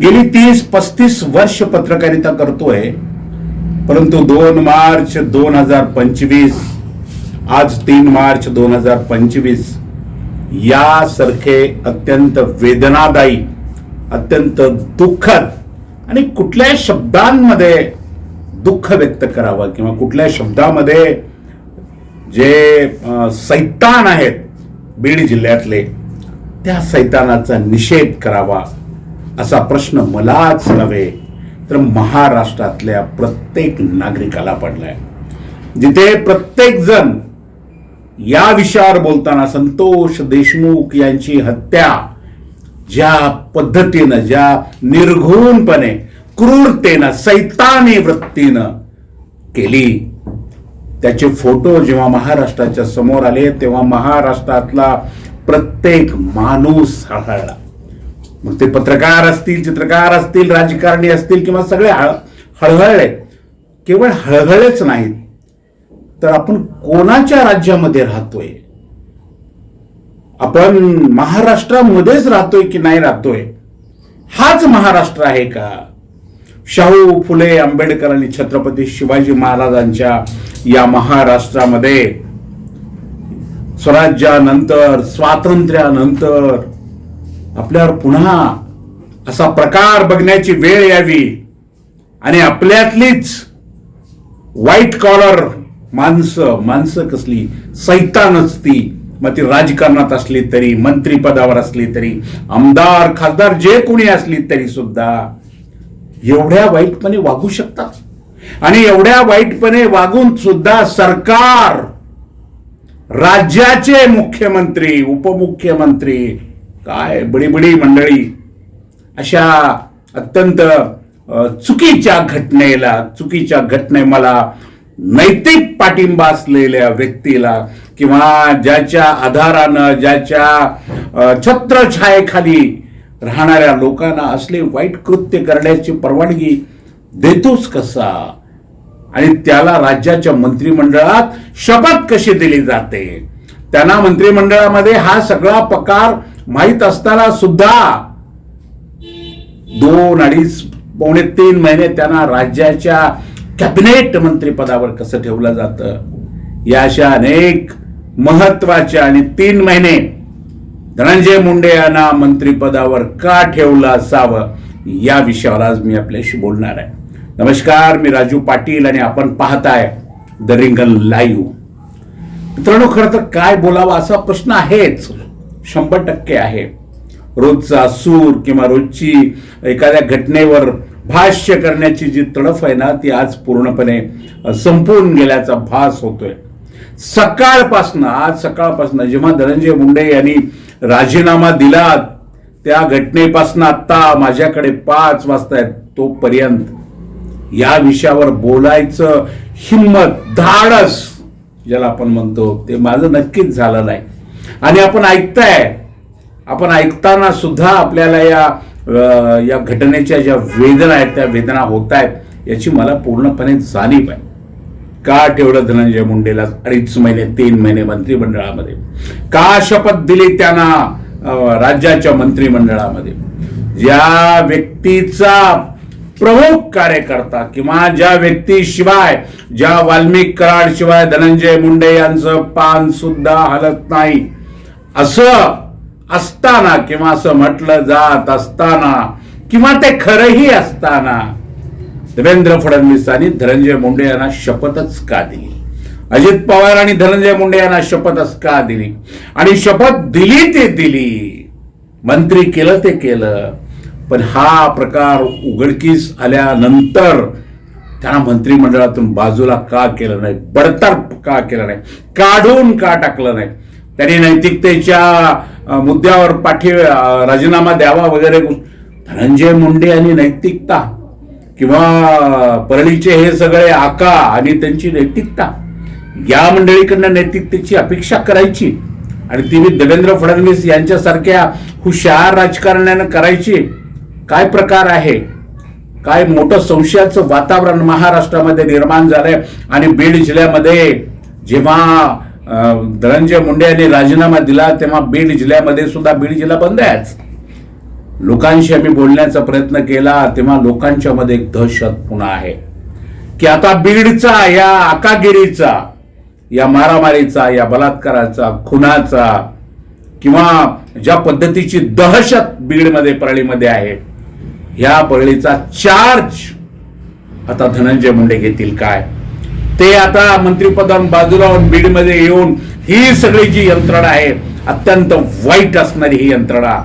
गेली तीस पस्तीस वर्ष पत्रकारिता करतोय परंतु दोन मार्च दोन हजार पंचवीस आज तीन मार्च दोन हजार पंचवीस यासारखे अत्यंत वेदनादायी अत्यंत दुःखद आणि कुठल्या शब्दांमध्ये दुःख व्यक्त करावं किंवा कुठल्या शब्दामध्ये जे सैतान आहेत बीड जिल्ह्यातले त्या सैतानाचा निषेध करावा. असा प्रश्न मलाच नव्हे तर महाराष्ट्रातल्या प्रत्येक नागरिकाला पडलाय. जिथे प्रत्येक जण या विषयावर बोलताना संतोष देशमुख यांची हत्या ज्या पद्धतीनं ज्या निर्घुणपणे क्रूरतेनं सैतानी वृत्तीनं केली त्याचे फोटो जेव्हा महाराष्ट्राच्या समोर आले तेव्हा महाराष्ट्रातला प्रत्येक माणूस हळहळला. मग ते पत्रकार असतील चित्रकार असतील राजकारणी असतील किंवा सगळे हळ हळहळले. केवळ हळहळलेच नाहीत. तर आपण कोणाच्या राज्यामध्ये राहतोय? आपण महाराष्ट्रामध्येच राहतोय की नाही राहतोय? हाच महाराष्ट्र आहे का? शाहू फुले आंबेडकर आणि छत्रपती शिवाजी महाराजांच्या या महाराष्ट्रामध्ये स्वराज्यानंतर स्वातंत्र्यानंतर आपल्यावर पुन्हा असा प्रकार बघण्याची वेळ यावी. आणि आपल्यातलीच व्हाईट कॉलर माणसं माणसं कसली? सैतानच ती मग ती राजकारणात असली तरी मंत्रीपदावर असली तरी आमदार खासदार जे कोणी असली तरी सुद्धा एवढ्या वाईटपणे वागू शकतात. आणि एवढ्या वाईटपणे वागून सुद्धा सरकार राज्याचे मुख्यमंत्री उपमुख्यमंत्री काय बडी बडी मंडळी? अशा अत्यंत चुकीच्या घटनेला चुकीच्या घटने मला नैतिक पाठिंबा असलेल्या व्यक्तीला किंवा ज्याच्या आधारानं ज्याच्या छत्रछायेखाली राहणाऱ्या लोकांना असले वाईट कृत्य करण्याची परवानगी देतोच कसा? आणि त्याला राज्याच्या मंत्रिमंडळात शपथ कशी दिली जाते? त्यांना मंत्रिमंडळामध्ये हा सगळा प्रकार माहीत असताना सुद्धा दोन अडीच पावणे तीन महिने त्यांना राज्याच्या कॅबिनेट मंत्रीपदावर कसं ठेवलं जातं? या अशा अनेक महत्त्वाच्या आणि तीन महिने धनंजय मुंडे यांना मंत्रिपदावर का ठेवलं असावं? या विषयावर आज मी आपल्याशी बोलणार आहे. नमस्कार मी राजू पाटील आणि आपण पाहताय द रिंगल लाईव्ह. मित्रांनो खरं तर काय बोलावं असा प्रश्न आहेच. शंभर टक्के आहे. रोजचा सूर किंवा रोजची एखाद्या घटनेवर भाष्य करण्याची जी तडफ आहे ना ती आज पूर्णपणे अ, संपून गेल्याचा भास होतोय. सकाळपासनं आज सकाळपासनं जेव्हा धनंजय मुंडे यांनी राजीनामा दिला त्या घटनेपासून आता माझ्याकडे पाच वाजतायत तोपर्यंत या विषयावर बोलायचं हिंमत धाडस ज्याला आपण म्हणतो ते माझं नक्कीच झालं नाही. आणि आपण ऐकताय आपण ऐकताना सुद्धा आपल्याला या या घटनेच्या ज्या वेदना आहेत त्या वेदना होत आहेत याची मला पूर्णपणे जाणीव आहे. का ठेवलं धनंजय मुंडेला अडीच महिने तीन महिने मंत्रिमंडळामध्ये? का शपथ दिली त्यांना राज्याच्या मंत्रिमंडळामध्ये? ज्या व्यक्तीचा प्रमुख कार्यकर्ता किंवा ज्या व्यक्तीशिवाय ज्या वाल्मिक कराड शिवाय धनंजय मुंडे यांचं पान सुद्धा हलत नाही. असं असताना किंवा असं म्हटलं जात असताना किंवा ते खरंही असताना देवेंद्र फडणवीसांनी धनंजय मुंडे यांना शपथच का दिली? अजित पवार आणि धनंजय मुंडे यांना शपथच का दिली? आणि शपथ दिली ते दिली. मंत्री केलं ते केलं. पण हा प्रकार उघडकीस आल्यानंतर त्यांना मंत्रिमंडळातून बाजूला का केलं नाही बडतर्फ का केलं नाही काढून का टाकलं नाही? त्यांनी नैतिकतेच्या मुद्द्यावर पाठी राजीनामा द्यावा वगैरे धनंजय मुंडे आणि नैतिकता किंवा परळीचे हे सगळे आका आणि त्यांची नैतिकता या मंडळीकडनं नैतिकतेची अपेक्षा करायची आणि ती मी देवेंद्र फडणवीस यांच्यासारख्या हुशार राजकारण्यानं करायची. काय प्रकार आहे? काय मोठं संशयाचं वातावरण महाराष्ट्रामध्ये निर्माण झालंय? आणि बीड जिल्ह्यामध्ये जेव्हा धनंजय मुंडे यांनी राजीनामा दिला तेव्हा बीड जिल्ह्यामध्ये सुद्धा बीड जिल्हा बंद आहेच लोकांशी आम्ही बोलण्याचा प्रयत्न केला तेव्हा लोकांच्या मध्ये एक दहशत पुन्हा आहे. की आता बीडचा या आकागिरीचा या मारामारीचा या बलात्काराचा खुनाचा किंवा ज्या पद्धतीची दहशत बीडमध्ये परळीमध्ये आहे ह्या बळीचा चार्ज आता धनंजय मुंडे घेतील काय? ते आता मंत्रिपदावरून बाजूला बीडमध्ये येऊन ही सगळी जी यंत्रणा आहे अत्यंत वाईट असणारी ही यंत्रणा.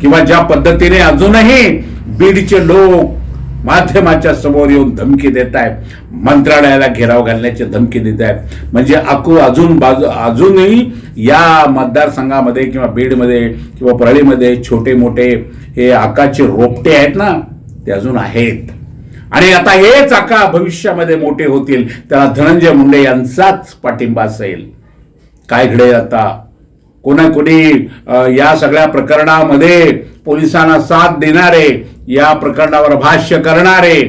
किंवा ज्या पद्धतीने अजूनही बीडचे लोक माध्यमाच्या समोर येऊन धमकी देत आहेत मंत्रालयाला घेराव घालण्याची धमकी देत आहेत म्हणजे अकू अजून बाजू अजूनही या मतदारसंघामध्ये किंवा बीडमध्ये किंवा परळीमध्ये छोटे मोठे हे आकाचे रोपटे आहेत ना ते अजून आहेत. आणि आता हेच आका भविष्यामध्ये मोठे होतील. त्याला धनंजय मुंडे यांचाच पाठिंबा असेल. काय घडेल आता? कोणा कोणी या सगळ्या प्रकरणामध्ये पोलिसांना साथ देणारे या प्रकरणावर भाष्य करणारे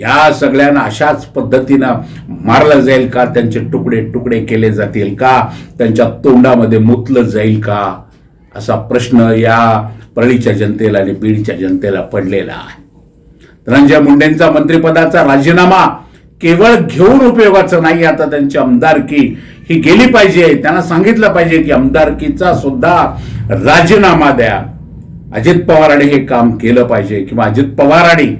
या सगळ्यांना अशाच पद्धतीनं मारलं जाईल का? त्यांचे तुकडे तुकडे केले जातील का? त्यांच्या तोंडामध्ये मुतलं जाईल का? असा प्रश्न या परळीच्या जनतेला आणि बीडच्या जनतेला पडलेला आहे. धनंजय मुंडेंचा मंत्रिपदाचा राजीनामा केवळ घेऊन उपयोगाचं नाही आता त्यांची आमदारकी. ही गेली पाहिजे त्यांना सांगितलं पाहिजे की आमदारकीचा सुद्धा राजीनामा द्या. अजित पवारांनी हे काम केलं पाहिजे किंवा अजित पवारांनी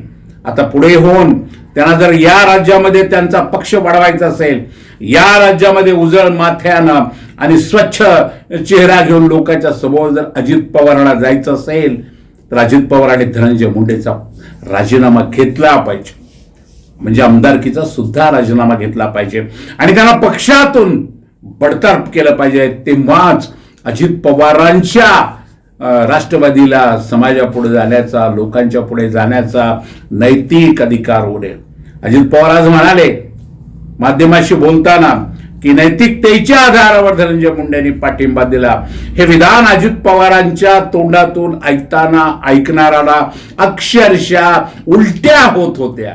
आता पुढे होऊन त्यांना जर या राज्यामध्ये त्यांचा पक्ष वाढवायचा असेल या राज्यामध्ये उजळ माथ्यानं आणि स्वच्छ चेहरा घेऊन लोकांच्या समोर जर अजित पवारांना जायचं असेल तर अजित पवार आणि धनंजय मुंडेचा राजीनामा घेतला पाहिजे. म्हणजे आमदारकीचा सुद्धा राजीनामा घेतला पाहिजे. आणि त्यांना पक्षातून बडतर्फ केलं पाहिजे. तेव्हाच अजित पवारांच्या राष्ट्रवादीला समाजापुढे जाण्याचा लोकांच्या पुढे जाण्याचा नैतिक अधिकार उडेल. अजित पवार आज म्हणाले माध्यमाशी बोलताना की नैतिकतेच्या आधारावर धनंजय मुंडेंनी पाठिंबा दिला. हे विधान अजित पवारांच्या तोंडातून ऐकताना ऐकणाराला अक्षरशः उलट्या होत होत्या.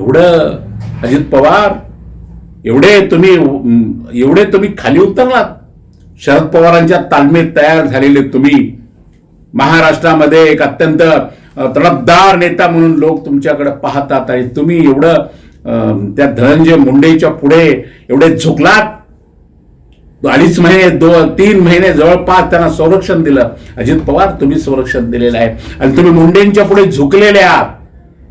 एवढं अजित पवार एवढे तुम्ही एवढे तुम्ही खाली उतरलात. शरद पवारांच्या तालमीत तयार झालेले तुम्ही. महाराष्ट्रामध्ये एक अत्यंत तडपदार नेता म्हणून लोक तुमच्याकडे पाहतात आणि तुम्ही एवढं त्या धनंजय मुंडेच्या पुढे एवढे झुकलात. अडीच महिने दो तीन महिने जवळपास त्यांना संरक्षण दिलं. अजित पवार तुम्ही संरक्षण दिलेलं आहे. आणि तुम्ही मुंडेंच्या पुढे झुकलेले आहात.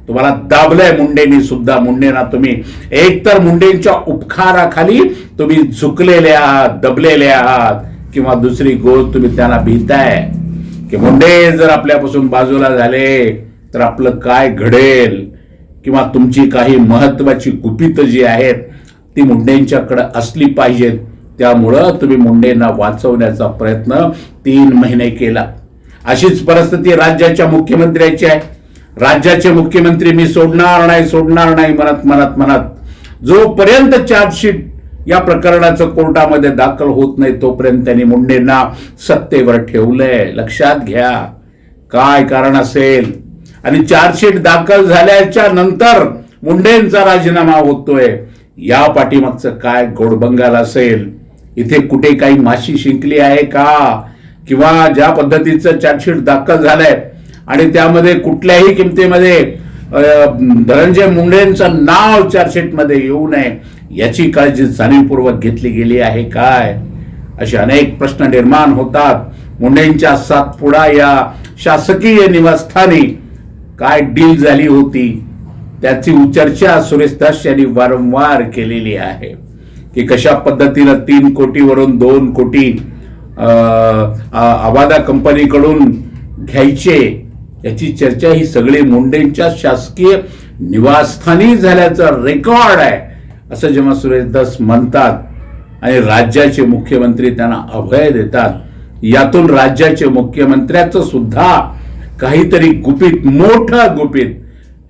तुम्हाला दाबलंय मुंडेंनी सुद्धा. मुंडेंना तुम्ही. एकतर मुंडेंच्या उपकाराखाली तुम्ही झुकलेले आहात दबलेले आहात किंवा दुसरी गोष्ट तुम्ही त्यांना भीताय. की मुंडे जर आपल्यापासून बाजूला झाले तर आपलं काय घडेल? किंवा तुमची काही महत्वाची गुपितं जी आहेत ती मुंडेंच्याकडे असली पाहिजेत. त्यामुळं तुम्ही मुंडेंना वाचवण्याचा प्रयत्न तीन महिने केला. अशीच परिस्थिती राज्याच्या मुख्यमंत्र्याची आहे. राज्याचे मुख्यमंत्री मी सोडणार नाही सोडणार नाही म्हणत म्हणत म्हणत. जोपर्यंत चार्जशीट या प्रकरणाचं कोर्टामध्ये दाखल होत नाही तोपर्यंत त्यांनी मुंडेंना सत्तेवर ठेवलंय. लक्षात घ्या काय कारण असेल? आणि चार्जशीट दाखल झाल्याच्यानंतर मुंडेंचा राजीनामा होतोय. या पाठीमागचं काय गोडबंगाल असेल? इथे कुठे काही माशी शिंकली आहे का? किंवा ज्या पद्धतीचं चार्जशीट दाखल झालंय आणि त्यामध्ये कुठल्याही किमतीमध्ये धनंजय मुंडेंचं नाव चार्जशीटमध्ये येऊ नये याची काळजी जाणीवपूर्वक घेतली गेली आहे काय? असे अनेक प्रश्न निर्माण होतात. मुंडेंच्या सातपुडा या शासकीय निवासस्थानी काय डील झाली होती? त्याची चर्चा सुरेश दास यांनी वारंवार केलेली आहे. की कशा पद्धतीनं तीन कोटीवरून दोन कोटी अवादा कंपनीकडून घ्यायचे? याची चर्चा ही सगळी मुंडेंच्या शासकीय निवासस्थानी झाल्याचा रेकॉर्ड आहे असं जेव्हा सुरेशदास म्हणतात आणि राज्याचे मुख्यमंत्री त्यांना अभय देतात यातून राज्याचे मुख्यमंत्र्याचं सुद्धा काहीतरी गुपित मोठं गुपित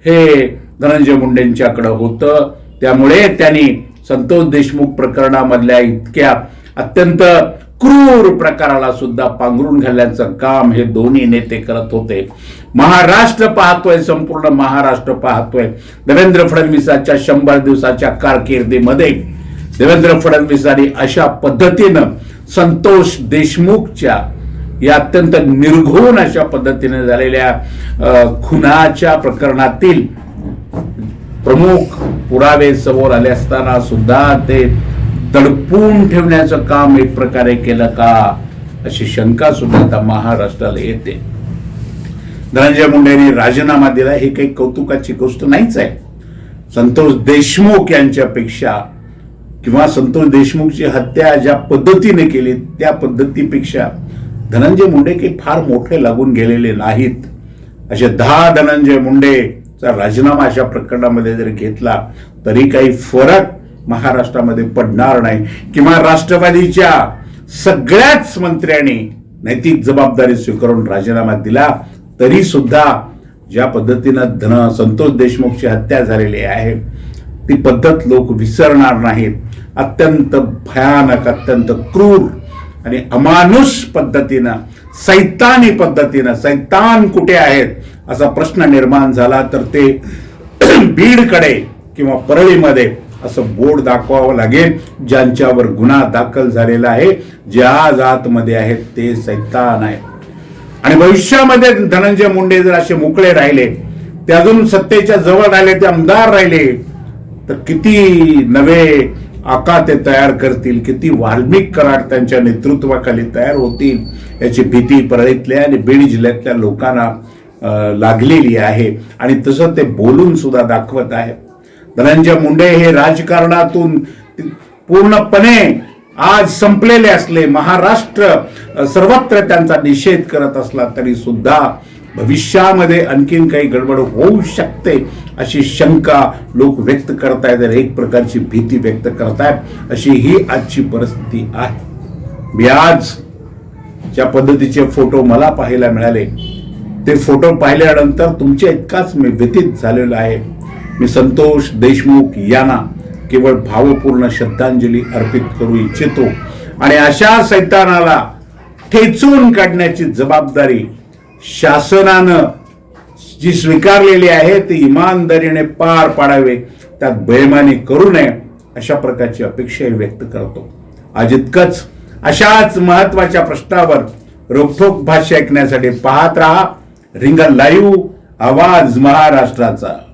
हे धनंजय मुंडेंच्याकडं होतं. त्यामुळे त्यांनी संतोष देशमुख प्रकरणामधल्या इतक्या अत्यंत क्रूर प्रकाराला सुद्धा पांघरून घालण्याचं काम हे दोन्ही नेते करत होते. महाराष्ट्र पाहतोय संपूर्ण महाराष्ट्र पाहतोय. देवेंद्र फडणवीसांच्या शंभर दिवसाच्या कारकिर्दीमध्ये देवेंद्र फडणवीसांनी अशा पद्धतीनं संतोष देशमुखच्या या अत्यंत निर्घोण अशा पद्धतीने झालेल्या खुनाच्या प्रकरणातील प्रमुख पुरावे समोर आले असताना सुद्धा ते दडपून ठेवण्याचं काम एक प्रकारे केलं का अशी शंका सुद्धा आता महाराष्ट्राला येते. धनंजय मुंडेंनी राजीनामा दिला हे काही कौतुकाची गोष्ट नाहीच आहे. संतोष देशमुख यांच्यापेक्षा किंवा संतोष देशमुखची हत्या ज्या पद्धतीने केली त्या पद्धतीपेक्षा धनंजय मुंडे काही फार मोठे लागून गेलेले नाहीत. असे दहा धनंजय मुंडेचा राजीनामा अशा प्रकरणामध्ये जर घेतला तरी काही फरक महाराष्ट्रामध्ये पडणार नाही. किंवा राष्ट्रवादीच्या सगळ्याच मंत्र्यांनी नैतिक जबाबदारी स्वीकारून राजीनामा दिला तरी सुद्धा ज्या पद्धतीनं धन संतोष देशमुखची हत्या झालेली आहे ती पद्धत लोक विसरणार नाहीत. अत्यंत भयानक अत्यंत क्रूर आणि अमानुष पद्धतीनं सैतानी पद्धतीनं सैतान कुठे आहेत असा प्रश्न निर्माण झाला तर ते बीडकडे किंवा परळीमध्ये असं बोर्ड दाखवावं लागेल ज्यांच्यावर गुन्हा दाखल झालेला आहे ज्या जातमध्ये आहेत ते सैतान आहेत. आणि भविष्यामध्ये धनंजय मुंडे जर असे मोकळे राहिले ते अजून सत्तेच्या जवळ राहिले ते आमदार राहिले तर किती नवे आका ते तयार करतील किती वाल्मिक कराड त्यांच्या नेतृत्वाखाली तयार होतील याची भीती परळीतल्या आणि बीड जिल्ह्यातल्या लोकांना लागलेली आहे. आणि तसं ते बोलून सुद्धा दाखवत आहे धनंजय मुंडे हे राजकारणातून पूर्णपणे आज संपलेले असले महाराष्ट्र सर्वत्र त्यांचा निषेध करत असला तरी सुद्धा भविष्यामध्ये आणखीन काही गडबड होऊ शकते अशी शंका लोक व्यक्त करतायत आणि एक प्रकारची भीती व्यक्त करतायत. अशी ही आजची परिस्थिती आहे. मी आज ज्या पद्धतीचे फोटो मला पाहायला मिळाले ते फोटो पाहिल्यानंतर तुमच्या इतकाच मी व्यतीत झालेलो आहे. मी संतोष देशमुख यांना केवळ भावपूर्ण श्रद्धांजली अर्पित करू इच्छितो. आणि अशा सैतानाला ठेचून काढण्याची जबाबदारी शासनानं जी स्वीकारलेली आहे ती इमानदारीने पार पाडावे त्यात बेमानी करू नये अशा प्रकारची अपेक्षाही व्यक्त करतो. आज इतकंच. अशाच महत्त्वाच्या प्रश्नावर रोखोक भाष्य ऐकण्यासाठी पाहत राहा. रिंग लाईव्ह आवाज महाराष्ट्राचा.